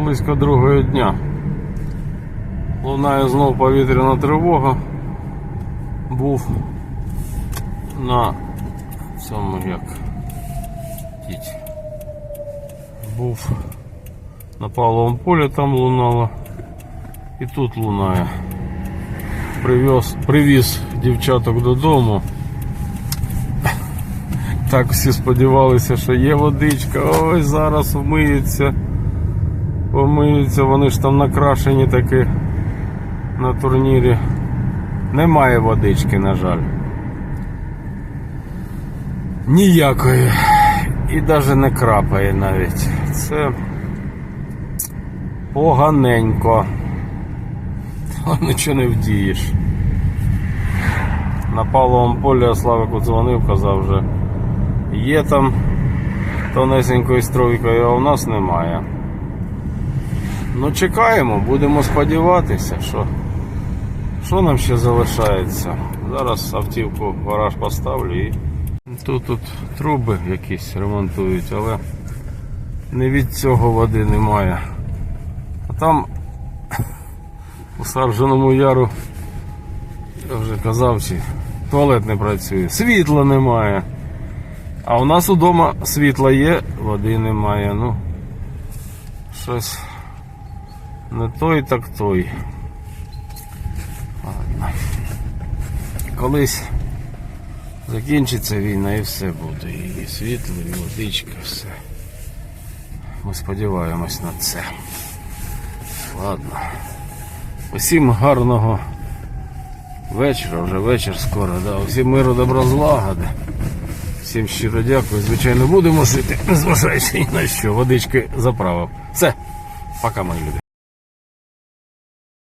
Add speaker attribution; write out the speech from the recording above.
Speaker 1: близько другого дня. Лунає знов повітряна тривога. Був на цьому як. Був на паловому полі там лунало. І тут лунає. Привез, привіз дівчаток додому. Так всі сподівалися, що є водичка. Ой, зараз вмиються. Помиються, вони ж там накрашені таки на турнірі. Немає водички, на жаль. Ніякої. І навіть не крапає навіть. Це поганенько. Нічого не вдієш. На паловому полі Славику дзвонив, казав вже. Є там тонесенькою стройкою, а у нас немає. Ну чекаємо, будемо сподіватися, що, що нам ще залишається. Зараз автівку в гараж поставлю і тут, тут труби якісь ремонтують, але не від цього води немає. А там у Сарженому яру, я вже казав, чи туалет не працює, світла немає. А у нас удома світла є, води немає. Ну, щось не той, так той. Ладно. Колись закінчиться війна і все буде. І світло, і водичка, все. Ми сподіваємось на це. Ладно. Усім гарного вечора, вже вечір скоро, да. Усім миру добра злагоди. Всім щиро дякую. Звичайно, будемо жити, незважаючи ні на що. Водички заправив. Все. Пока, мої люди.